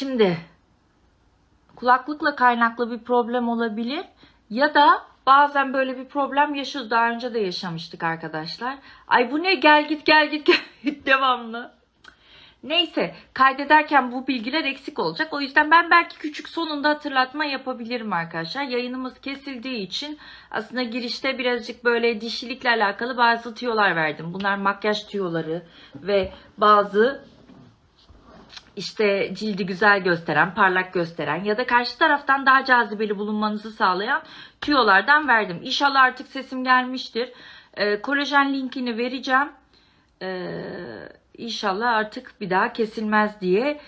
Şimdi kulaklıkla kaynaklı bir problem olabilir ya da bazen böyle bir problem yaşıyoruz. Daha önce de yaşamıştık arkadaşlar. Ay bu ne gel git gel git gel git devamlı. Neyse kaydederken bu bilgiler eksik olacak. O yüzden ben belki küçük sonunda hatırlatma yapabilirim arkadaşlar. Yayınımız kesildiği için aslında girişte birazcık böyle dişilikle alakalı bazı tüyolar verdim. Bunlar makyaj tüyoları ve bazı işte cildi güzel gösteren, parlak gösteren ya da karşı taraftan daha cazibeli bulunmanızı sağlayan tüyolardan verdim. İnşallah artık sesim gelmiştir. Ee, kolajen linkini vereceğim. Ee, inşallah artık bir daha kesilmez diye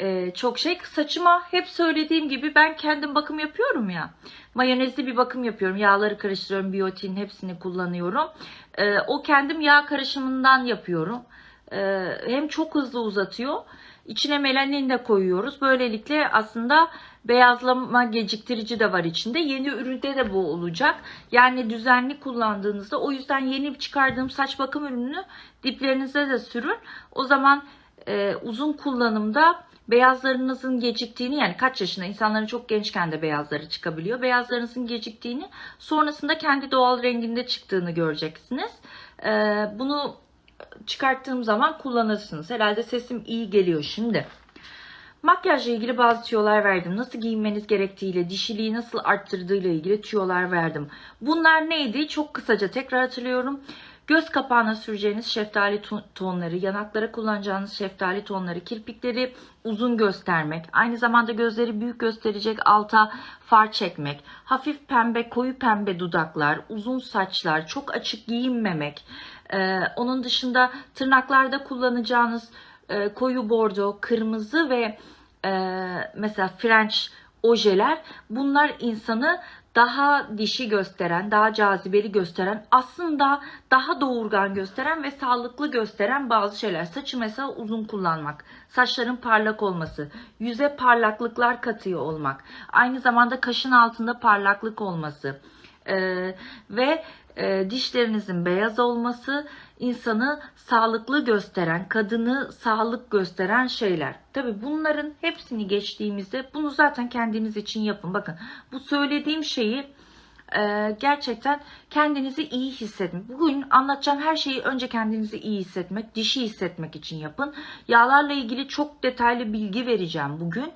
Ee, çok şey. Saçıma hep söylediğim gibi ben kendim bakım yapıyorum ya. Mayonezli bir bakım yapıyorum. Yağları karıştırıyorum. Biyotin hepsini kullanıyorum. Ee, o kendim yağ karışımından yapıyorum. Ee, hem çok hızlı uzatıyor. İçine melanin de koyuyoruz. Böylelikle aslında beyazlama geciktirici de var içinde. Yeni üründe de bu olacak. Yani düzenli kullandığınızda o yüzden yeni çıkardığım saç bakım ürününü diplerinize de sürün. O zaman e, uzun kullanımda beyazlarınızın geciktiğini yani kaç yaşında insanların çok gençken de beyazları çıkabiliyor. Beyazlarınızın geciktiğini sonrasında kendi doğal renginde çıktığını göreceksiniz. E, bunu çıkarttığım zaman kullanırsınız. Herhalde sesim iyi geliyor şimdi. Makyajla ilgili bazı tüyolar verdim. Nasıl giyinmeniz gerektiğiyle, dişiliği nasıl arttırdığıyla ilgili tüyolar verdim. Bunlar neydi? Çok kısaca tekrar hatırlıyorum. Göz kapağına süreceğiniz şeftali tonları, yanaklara kullanacağınız şeftali tonları, kirpikleri uzun göstermek, aynı zamanda gözleri büyük gösterecek alta far çekmek, hafif pembe, koyu pembe dudaklar, uzun saçlar, çok açık giyinmemek, ee, onun dışında tırnaklarda kullanacağınız e, koyu bordo, kırmızı ve e, mesela French ojeler bunlar insanı daha dişi gösteren, daha cazibeli gösteren, aslında daha doğurgan gösteren ve sağlıklı gösteren bazı şeyler. Saçı mesela uzun kullanmak, saçların parlak olması, yüze parlaklıklar katıyor olmak, aynı zamanda kaşın altında parlaklık olması ee, ve e, dişlerinizin beyaz olması insanı sağlıklı gösteren, kadını sağlık gösteren şeyler. Tabi bunların hepsini geçtiğimizde bunu zaten kendiniz için yapın. Bakın bu söylediğim şeyi e, gerçekten kendinizi iyi hissedin. Bugün anlatacağım her şeyi önce kendinizi iyi hissetmek, dişi hissetmek için yapın. Yağlarla ilgili çok detaylı bilgi vereceğim bugün.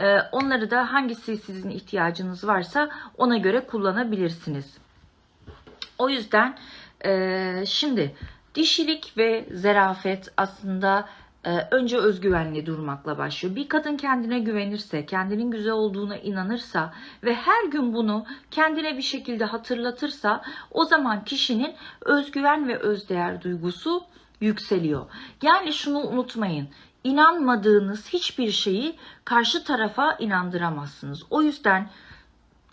E, onları da hangisi sizin ihtiyacınız varsa ona göre kullanabilirsiniz. O yüzden e, şimdi dişilik ve zarafet aslında e, önce özgüvenli durmakla başlıyor. Bir kadın kendine güvenirse, kendinin güzel olduğuna inanırsa ve her gün bunu kendine bir şekilde hatırlatırsa o zaman kişinin özgüven ve özdeğer duygusu yükseliyor. Yani şunu unutmayın. İnanmadığınız hiçbir şeyi karşı tarafa inandıramazsınız. O yüzden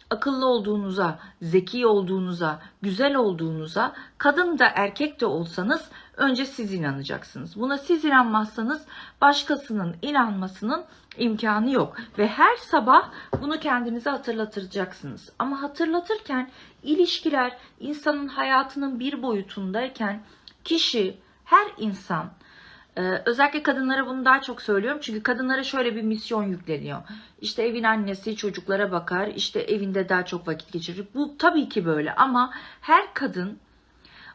akıllı olduğunuza, zeki olduğunuza, güzel olduğunuza, kadın da erkek de olsanız önce siz inanacaksınız. Buna siz inanmazsanız başkasının inanmasının imkanı yok ve her sabah bunu kendinize hatırlatacaksınız. Ama hatırlatırken ilişkiler insanın hayatının bir boyutundayken kişi, her insan ee, özellikle kadınlara bunu daha çok söylüyorum. Çünkü kadınlara şöyle bir misyon yükleniyor. İşte evin annesi çocuklara bakar. işte evinde daha çok vakit geçirir. Bu tabii ki böyle ama her kadın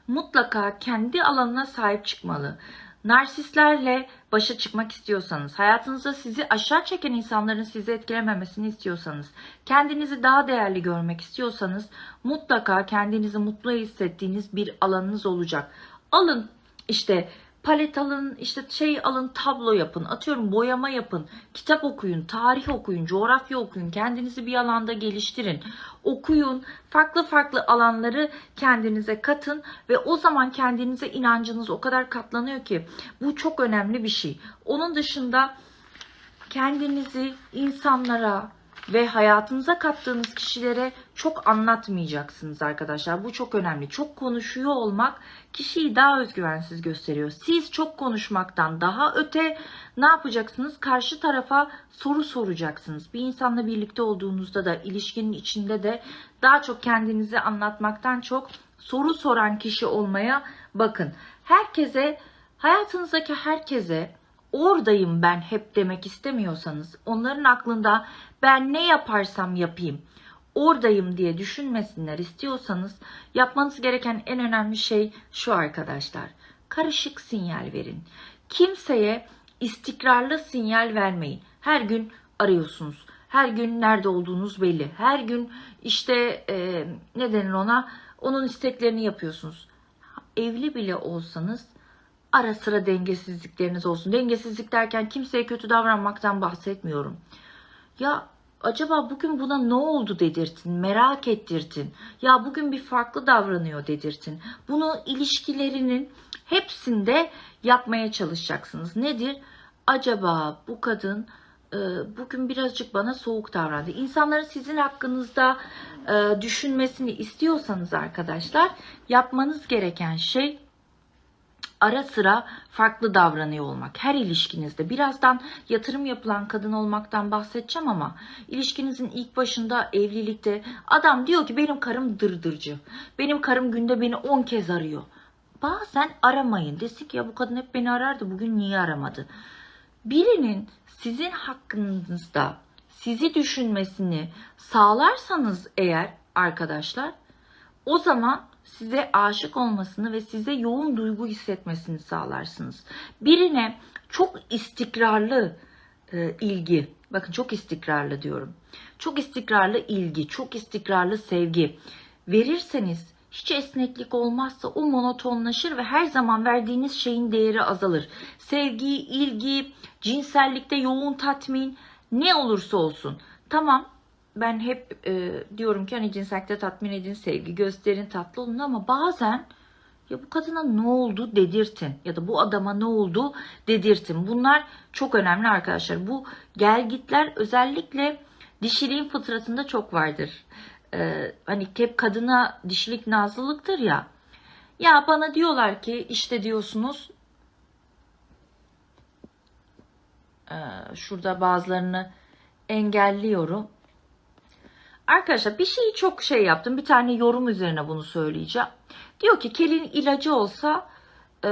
mutlaka kendi alanına sahip çıkmalı. Narsistlerle başa çıkmak istiyorsanız, hayatınızda sizi aşağı çeken insanların sizi etkilememesini istiyorsanız, kendinizi daha değerli görmek istiyorsanız mutlaka kendinizi mutlu hissettiğiniz bir alanınız olacak. Alın işte palet alın, işte şey alın, tablo yapın, atıyorum boyama yapın, kitap okuyun, tarih okuyun, coğrafya okuyun, kendinizi bir alanda geliştirin. Okuyun, farklı farklı alanları kendinize katın ve o zaman kendinize inancınız o kadar katlanıyor ki bu çok önemli bir şey. Onun dışında kendinizi insanlara, ve hayatınıza kattığınız kişilere çok anlatmayacaksınız arkadaşlar. Bu çok önemli. Çok konuşuyor olmak kişiyi daha özgüvensiz gösteriyor. Siz çok konuşmaktan daha öte ne yapacaksınız? Karşı tarafa soru soracaksınız. Bir insanla birlikte olduğunuzda da ilişkinin içinde de daha çok kendinizi anlatmaktan çok soru soran kişi olmaya bakın. Herkese hayatınızdaki herkese oradayım ben hep demek istemiyorsanız, onların aklında ben ne yaparsam yapayım oradayım diye düşünmesinler istiyorsanız yapmanız gereken en önemli şey şu arkadaşlar. Karışık sinyal verin. Kimseye istikrarlı sinyal vermeyin. Her gün arıyorsunuz. Her gün nerede olduğunuz belli. Her gün işte e, ne denir ona onun isteklerini yapıyorsunuz. Evli bile olsanız ara sıra dengesizlikleriniz olsun. Dengesizlik derken kimseye kötü davranmaktan bahsetmiyorum. Ya acaba bugün buna ne oldu dedirtin, merak ettirtin. Ya bugün bir farklı davranıyor dedirtin. Bunu ilişkilerinin hepsinde yapmaya çalışacaksınız. Nedir? Acaba bu kadın e, bugün birazcık bana soğuk davrandı. İnsanların sizin hakkınızda e, düşünmesini istiyorsanız arkadaşlar yapmanız gereken şey ara sıra farklı davranıyor olmak. Her ilişkinizde. Birazdan yatırım yapılan kadın olmaktan bahsedeceğim ama ilişkinizin ilk başında evlilikte adam diyor ki benim karım dırdırcı. Benim karım günde beni 10 kez arıyor. Bazen aramayın. Desik ya bu kadın hep beni arardı bugün niye aramadı? Birinin sizin hakkınızda sizi düşünmesini sağlarsanız eğer arkadaşlar o zaman size aşık olmasını ve size yoğun duygu hissetmesini sağlarsınız. Birine çok istikrarlı e, ilgi, bakın çok istikrarlı diyorum. Çok istikrarlı ilgi, çok istikrarlı sevgi verirseniz hiç esneklik olmazsa o monotonlaşır ve her zaman verdiğiniz şeyin değeri azalır. Sevgi, ilgi, cinsellikte yoğun tatmin ne olursa olsun. Tamam ben hep e, diyorum ki hani cinsellikte tatmin edin, sevgi gösterin, tatlı olun ama bazen ya bu kadına ne oldu dedirtin ya da bu adama ne oldu dedirtin. Bunlar çok önemli arkadaşlar. Bu gelgitler özellikle dişiliğin fıtratında çok vardır. Ee, hani hep kadına dişilik nazlılıktır ya. Ya bana diyorlar ki işte diyorsunuz ee, şurada bazılarını engelliyorum. Arkadaşlar bir şeyi çok şey yaptım. Bir tane yorum üzerine bunu söyleyeceğim. Diyor ki kelin ilacı olsa e,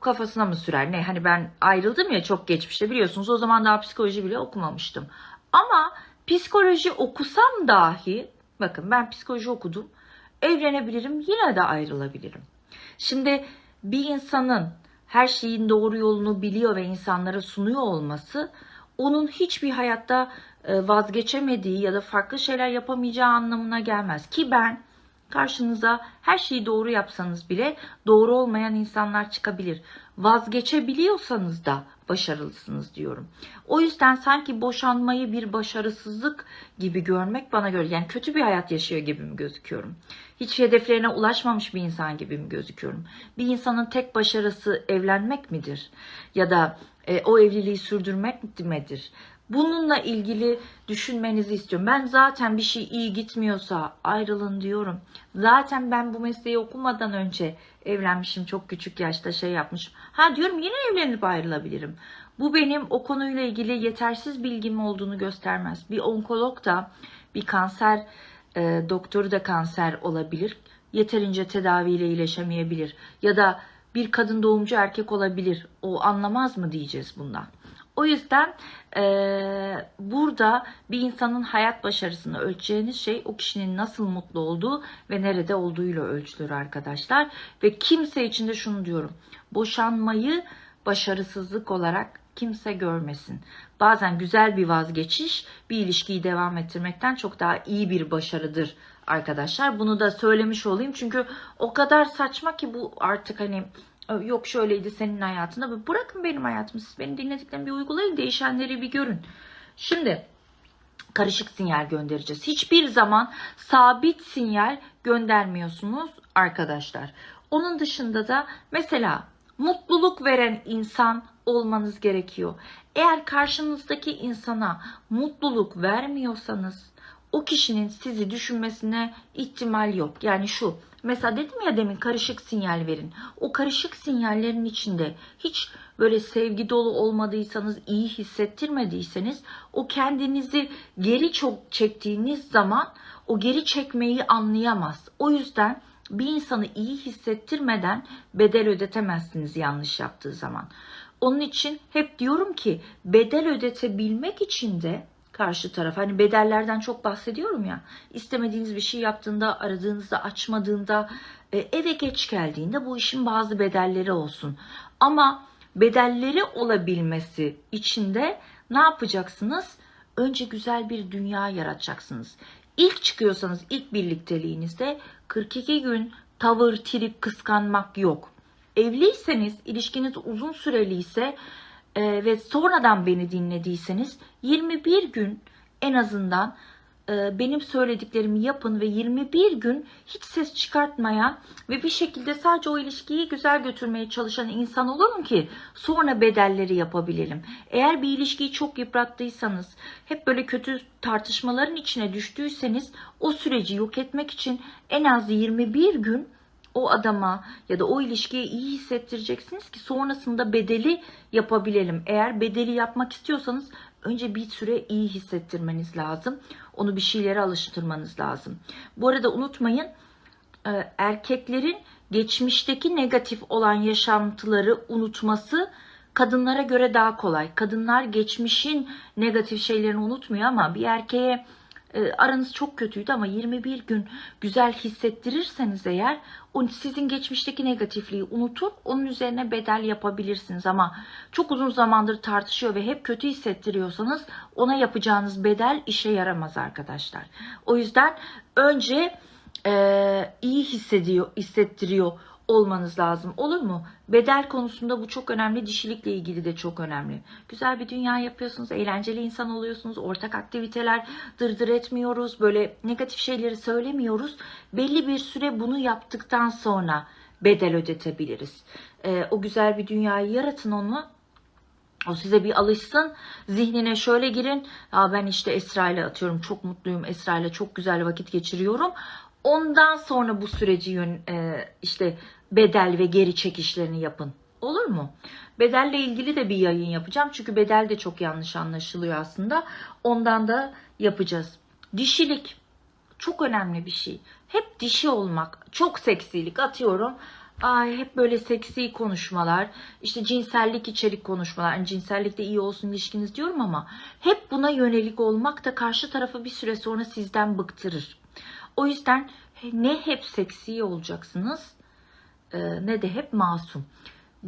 kafasına mı sürer? Ne hani ben ayrıldım ya çok geçmişte biliyorsunuz. O zaman daha psikoloji bile okumamıştım. Ama psikoloji okusam dahi bakın ben psikoloji okudum. Evlenebilirim yine de ayrılabilirim. Şimdi bir insanın her şeyin doğru yolunu biliyor ve insanlara sunuyor olması onun hiçbir hayatta vazgeçemediği ya da farklı şeyler yapamayacağı anlamına gelmez. Ki ben karşınıza her şeyi doğru yapsanız bile doğru olmayan insanlar çıkabilir. Vazgeçebiliyorsanız da başarılısınız diyorum. O yüzden sanki boşanmayı bir başarısızlık gibi görmek bana göre yani kötü bir hayat yaşıyor gibi mi gözüküyorum? Hiç hedeflerine ulaşmamış bir insan gibi mi gözüküyorum? Bir insanın tek başarısı evlenmek midir? Ya da e, o evliliği sürdürmek midir? Bununla ilgili düşünmenizi istiyorum. Ben zaten bir şey iyi gitmiyorsa ayrılın diyorum. Zaten ben bu mesleği okumadan önce evlenmişim çok küçük yaşta şey yapmışım. Ha diyorum yine evlenip ayrılabilirim. Bu benim o konuyla ilgili yetersiz bilgim olduğunu göstermez. Bir onkolog da bir kanser e, doktoru da kanser olabilir. Yeterince tedaviyle iyileşemeyebilir. Ya da bir kadın doğumcu erkek olabilir. O anlamaz mı diyeceğiz bundan. O yüzden e, burada bir insanın hayat başarısını ölçeceğiniz şey o kişinin nasıl mutlu olduğu ve nerede olduğuyla ölçülür arkadaşlar. Ve kimse için de şunu diyorum. Boşanmayı başarısızlık olarak kimse görmesin. Bazen güzel bir vazgeçiş bir ilişkiyi devam ettirmekten çok daha iyi bir başarıdır arkadaşlar. Bunu da söylemiş olayım çünkü o kadar saçma ki bu artık hani yok şöyleydi senin hayatında. Bırakın benim hayatımı siz beni dinlediklerimi bir uygulayın değişenleri bir görün. Şimdi karışık sinyal göndereceğiz. Hiçbir zaman sabit sinyal göndermiyorsunuz arkadaşlar. Onun dışında da mesela mutluluk veren insan olmanız gerekiyor. Eğer karşınızdaki insana mutluluk vermiyorsanız o kişinin sizi düşünmesine ihtimal yok. Yani şu mesela dedim ya demin karışık sinyal verin. O karışık sinyallerin içinde hiç böyle sevgi dolu olmadıysanız, iyi hissettirmediyseniz o kendinizi geri çok çektiğiniz zaman o geri çekmeyi anlayamaz. O yüzden bir insanı iyi hissettirmeden bedel ödetemezsiniz yanlış yaptığı zaman. Onun için hep diyorum ki bedel ödetebilmek için de karşı taraf. Hani bedellerden çok bahsediyorum ya. İstemediğiniz bir şey yaptığında aradığınızda açmadığında e, eve geç geldiğinde bu işin bazı bedelleri olsun. Ama bedelleri olabilmesi için de ne yapacaksınız? Önce güzel bir dünya yaratacaksınız. İlk çıkıyorsanız ilk birlikteliğinizde 42 gün tavır trip kıskanmak yok. Evliyseniz ilişkiniz uzun süreli ise e, ve sonradan beni dinlediyseniz 21 gün en azından e, benim söylediklerimi yapın ve 21 gün hiç ses çıkartmayan ve bir şekilde sadece o ilişkiyi güzel götürmeye çalışan insan olun ki sonra bedelleri yapabilelim. Eğer bir ilişkiyi çok yıprattıysanız, hep böyle kötü tartışmaların içine düştüyseniz o süreci yok etmek için en az 21 gün o adama ya da o ilişkiye iyi hissettireceksiniz ki sonrasında bedeli yapabilelim. Eğer bedeli yapmak istiyorsanız önce bir süre iyi hissettirmeniz lazım. Onu bir şeylere alıştırmanız lazım. Bu arada unutmayın e, erkeklerin geçmişteki negatif olan yaşantıları unutması kadınlara göre daha kolay. Kadınlar geçmişin negatif şeylerini unutmuyor ama bir erkeğe aranız çok kötüydü ama 21 gün güzel hissettirirseniz eğer sizin geçmişteki negatifliği unutur onun üzerine bedel yapabilirsiniz ama çok uzun zamandır tartışıyor ve hep kötü hissettiriyorsanız ona yapacağınız bedel işe yaramaz arkadaşlar. O yüzden önce e, iyi hissediyor, hissettiriyor olmanız lazım. Olur mu? Bedel konusunda bu çok önemli. Dişilikle ilgili de çok önemli. Güzel bir dünya yapıyorsunuz. Eğlenceli insan oluyorsunuz. Ortak aktiviteler dırdır etmiyoruz. Böyle negatif şeyleri söylemiyoruz. Belli bir süre bunu yaptıktan sonra bedel ödetebiliriz. Ee, o güzel bir dünyayı yaratın onu. O size bir alışsın. Zihnine şöyle girin. Ya ben işte Esra ile atıyorum. Çok mutluyum. Esra ile çok güzel vakit geçiriyorum. Ondan sonra bu süreci yön, e, işte bedel ve geri çekişlerini yapın. Olur mu? Bedelle ilgili de bir yayın yapacağım. Çünkü bedel de çok yanlış anlaşılıyor aslında. Ondan da yapacağız. Dişilik çok önemli bir şey. Hep dişi olmak, çok seksilik atıyorum. Ay hep böyle seksi konuşmalar, işte cinsellik içerik konuşmalar. Yani cinsellik de iyi olsun ilişkiniz diyorum ama hep buna yönelik olmak da karşı tarafı bir süre sonra sizden bıktırır. O yüzden ne hep seksi olacaksınız e, ne de hep masum.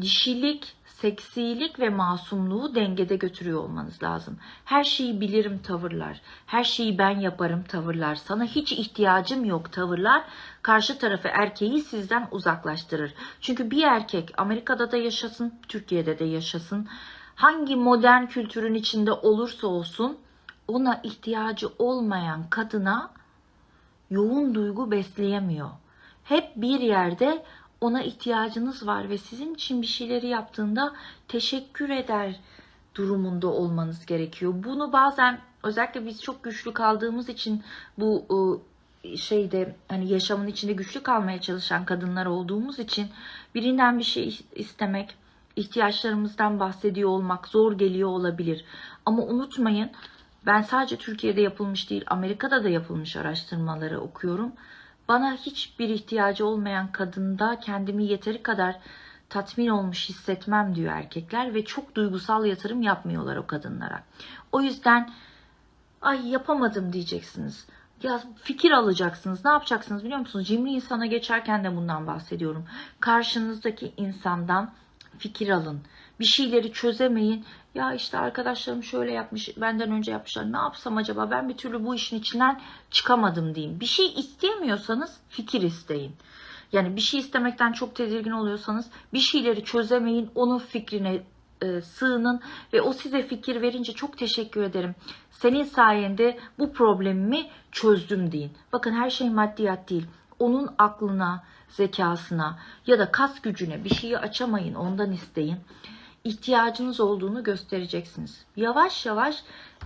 Dişilik, seksilik ve masumluğu dengede götürüyor olmanız lazım. Her şeyi bilirim tavırlar, her şeyi ben yaparım tavırlar, sana hiç ihtiyacım yok tavırlar karşı tarafı erkeği sizden uzaklaştırır. Çünkü bir erkek Amerika'da da yaşasın, Türkiye'de de yaşasın, hangi modern kültürün içinde olursa olsun ona ihtiyacı olmayan kadına yoğun duygu besleyemiyor. Hep bir yerde ona ihtiyacınız var ve sizin için bir şeyleri yaptığında teşekkür eder durumunda olmanız gerekiyor. Bunu bazen özellikle biz çok güçlü kaldığımız için bu ıı, şeyde hani yaşamın içinde güçlü kalmaya çalışan kadınlar olduğumuz için birinden bir şey istemek, ihtiyaçlarımızdan bahsediyor olmak zor geliyor olabilir. Ama unutmayın ben sadece Türkiye'de yapılmış değil, Amerika'da da yapılmış araştırmaları okuyorum. Bana hiçbir ihtiyacı olmayan kadında kendimi yeteri kadar tatmin olmuş hissetmem diyor erkekler ve çok duygusal yatırım yapmıyorlar o kadınlara. O yüzden ay yapamadım diyeceksiniz. Ya fikir alacaksınız. Ne yapacaksınız biliyor musunuz? Cimri insana geçerken de bundan bahsediyorum. Karşınızdaki insandan fikir alın. Bir şeyleri çözemeyin. Ya işte arkadaşlarım şöyle yapmış, benden önce yapmışlar. Ne yapsam acaba? Ben bir türlü bu işin içinden çıkamadım diyeyim. Bir şey isteyemiyorsanız fikir isteyin. Yani bir şey istemekten çok tedirgin oluyorsanız bir şeyleri çözemeyin. Onun fikrine e, sığının ve o size fikir verince çok teşekkür ederim. Senin sayende bu problemimi çözdüm deyin. Bakın her şey maddiyat değil. Onun aklına, zekasına ya da kas gücüne bir şeyi açamayın ondan isteyin ihtiyacınız olduğunu göstereceksiniz. Yavaş yavaş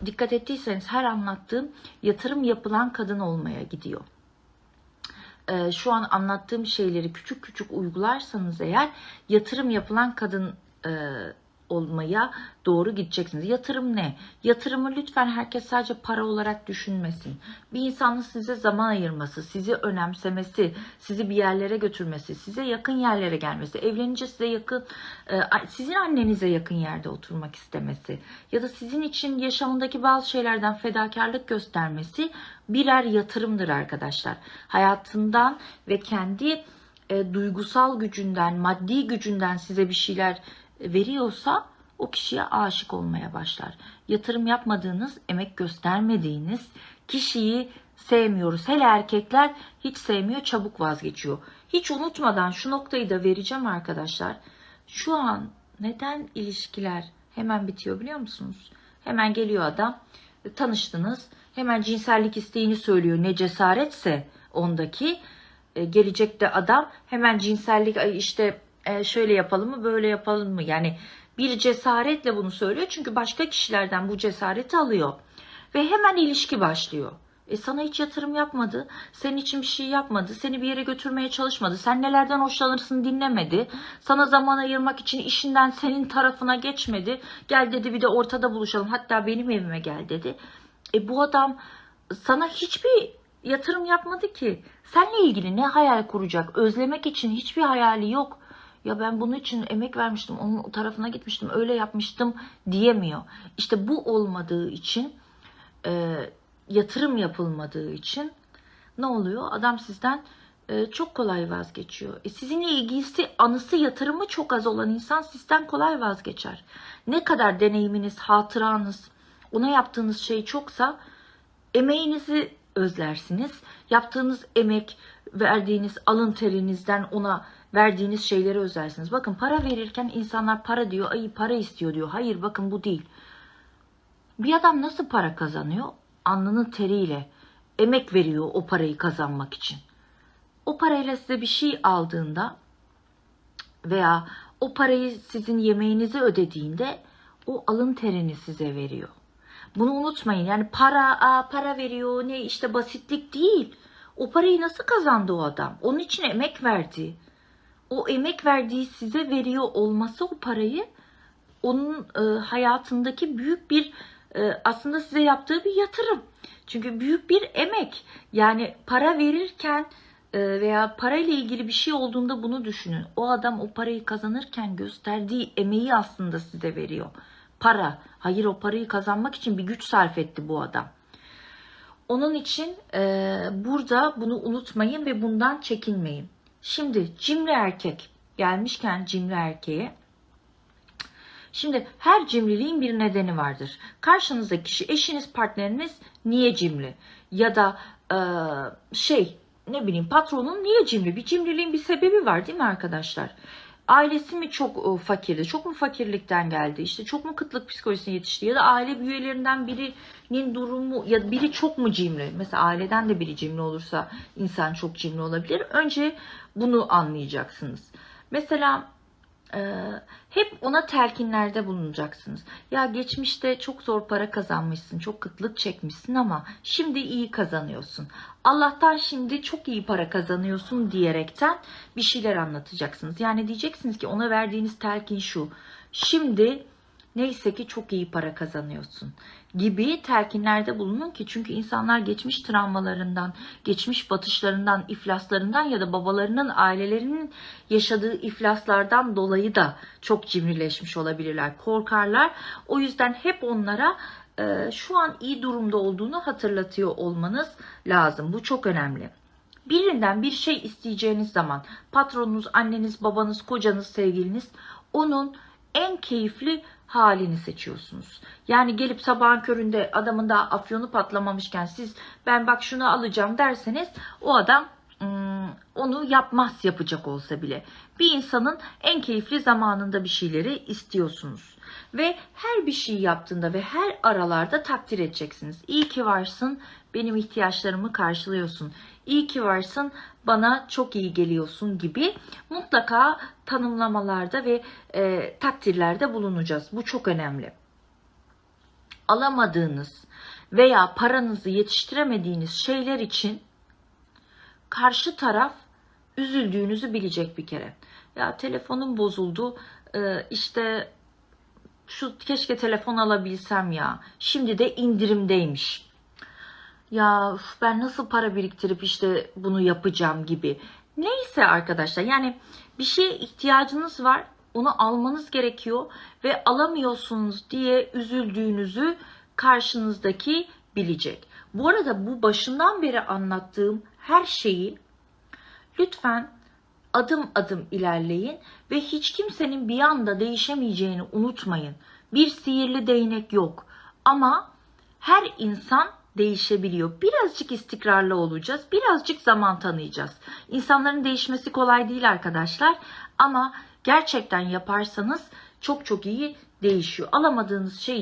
dikkat ettiyseniz her anlattığım yatırım yapılan kadın olmaya gidiyor. Ee, şu an anlattığım şeyleri küçük küçük uygularsanız eğer yatırım yapılan kadın e, olmaya doğru gideceksiniz. Yatırım ne? Yatırımı lütfen herkes sadece para olarak düşünmesin. Bir insanın size zaman ayırması, sizi önemsemesi, sizi bir yerlere götürmesi, size yakın yerlere gelmesi, evlenince size yakın, e, sizin annenize yakın yerde oturmak istemesi ya da sizin için yaşamındaki bazı şeylerden fedakarlık göstermesi birer yatırımdır arkadaşlar. Hayatından ve kendi e, duygusal gücünden, maddi gücünden size bir şeyler veriyorsa o kişiye aşık olmaya başlar. Yatırım yapmadığınız, emek göstermediğiniz kişiyi sevmiyoruz. Hele erkekler hiç sevmiyor, çabuk vazgeçiyor. Hiç unutmadan şu noktayı da vereceğim arkadaşlar. Şu an neden ilişkiler hemen bitiyor biliyor musunuz? Hemen geliyor adam, tanıştınız, hemen cinsellik isteğini söylüyor. Ne cesaretse ondaki e, gelecekte adam hemen cinsellik işte e, şöyle yapalım mı böyle yapalım mı yani bir cesaretle bunu söylüyor çünkü başka kişilerden bu cesareti alıyor ve hemen ilişki başlıyor. E sana hiç yatırım yapmadı, senin için bir şey yapmadı, seni bir yere götürmeye çalışmadı, sen nelerden hoşlanırsın dinlemedi, sana zaman ayırmak için işinden senin tarafına geçmedi, gel dedi bir de ortada buluşalım hatta benim evime gel dedi. E bu adam sana hiçbir yatırım yapmadı ki. Seninle ilgili ne hayal kuracak? Özlemek için hiçbir hayali yok. Ya ben bunun için emek vermiştim, onun tarafına gitmiştim, öyle yapmıştım diyemiyor. İşte bu olmadığı için, e, yatırım yapılmadığı için ne oluyor? Adam sizden e, çok kolay vazgeçiyor. E, sizinle ilgisi, anısı, yatırımı çok az olan insan sizden kolay vazgeçer. Ne kadar deneyiminiz, hatıranız, ona yaptığınız şey çoksa emeğinizi özlersiniz. Yaptığınız emek, verdiğiniz alın terinizden ona verdiğiniz şeyleri özlersiniz. Bakın para verirken insanlar para diyor, ay para istiyor diyor. Hayır bakın bu değil. Bir adam nasıl para kazanıyor? Alnının teriyle emek veriyor o parayı kazanmak için. O parayla size bir şey aldığında veya o parayı sizin yemeğinizi ödediğinde o alın terini size veriyor. Bunu unutmayın. Yani para, aa, para veriyor ne işte basitlik değil. O parayı nasıl kazandı o adam? Onun için emek verdi. O emek verdiği size veriyor olması o parayı onun e, hayatındaki büyük bir e, aslında size yaptığı bir yatırım. Çünkü büyük bir emek. Yani para verirken e, veya parayla ilgili bir şey olduğunda bunu düşünün. O adam o parayı kazanırken gösterdiği emeği aslında size veriyor. Para. Hayır o parayı kazanmak için bir güç sarf etti bu adam. Onun için e, burada bunu unutmayın ve bundan çekinmeyin. Şimdi cimri erkek gelmişken cimri erkeğe Şimdi her cimriliğin bir nedeni vardır. Karşınızdaki kişi eşiniz partneriniz niye cimri? Ya da e, şey ne bileyim patronun niye cimri? Bir cimriliğin bir sebebi var değil mi arkadaşlar? Ailesi mi çok e, fakirdi? Çok mu fakirlikten geldi? İşte çok mu kıtlık psikolojisine yetişti? Ya da aile üyelerinden birinin durumu ya biri çok mu cimri? Mesela aileden de biri cimri olursa insan çok cimri olabilir. Önce bunu anlayacaksınız. Mesela e, hep ona telkinlerde bulunacaksınız. Ya geçmişte çok zor para kazanmışsın, çok kıtlık çekmişsin ama şimdi iyi kazanıyorsun. Allah'tan şimdi çok iyi para kazanıyorsun diyerekten bir şeyler anlatacaksınız. Yani diyeceksiniz ki ona verdiğiniz telkin şu. Şimdi neyse ki çok iyi para kazanıyorsun gibi telkinlerde bulunun ki çünkü insanlar geçmiş travmalarından, geçmiş batışlarından, iflaslarından ya da babalarının, ailelerinin yaşadığı iflaslardan dolayı da çok cimrileşmiş olabilirler, korkarlar. O yüzden hep onlara e, şu an iyi durumda olduğunu hatırlatıyor olmanız lazım. Bu çok önemli. Birinden bir şey isteyeceğiniz zaman patronunuz, anneniz, babanız, kocanız, sevgiliniz onun en keyifli halini seçiyorsunuz. Yani gelip sabahın köründe adamın da afyonu patlamamışken siz ben bak şunu alacağım derseniz o adam onu yapmaz yapacak olsa bile. Bir insanın en keyifli zamanında bir şeyleri istiyorsunuz. Ve her bir şey yaptığında ve her aralarda takdir edeceksiniz. İyi ki varsın, benim ihtiyaçlarımı karşılıyorsun. İyi ki varsın, bana çok iyi geliyorsun gibi mutlaka tanımlamalarda ve e, takdirlerde bulunacağız. Bu çok önemli. Alamadığınız veya paranızı yetiştiremediğiniz şeyler için karşı taraf üzüldüğünüzü bilecek bir kere. Ya telefonum bozuldu, e, işte şu keşke telefon alabilsem ya. Şimdi de indirimdeymiş. Ya ben nasıl para biriktirip işte bunu yapacağım gibi. Neyse arkadaşlar yani bir şeye ihtiyacınız var. Onu almanız gerekiyor ve alamıyorsunuz diye üzüldüğünüzü karşınızdaki bilecek. Bu arada bu başından beri anlattığım her şeyi lütfen adım adım ilerleyin ve hiç kimsenin bir anda değişemeyeceğini unutmayın. Bir sihirli değnek yok ama her insan değişebiliyor. Birazcık istikrarlı olacağız. Birazcık zaman tanıyacağız. İnsanların değişmesi kolay değil arkadaşlar ama gerçekten yaparsanız çok çok iyi değişiyor. Alamadığınız şey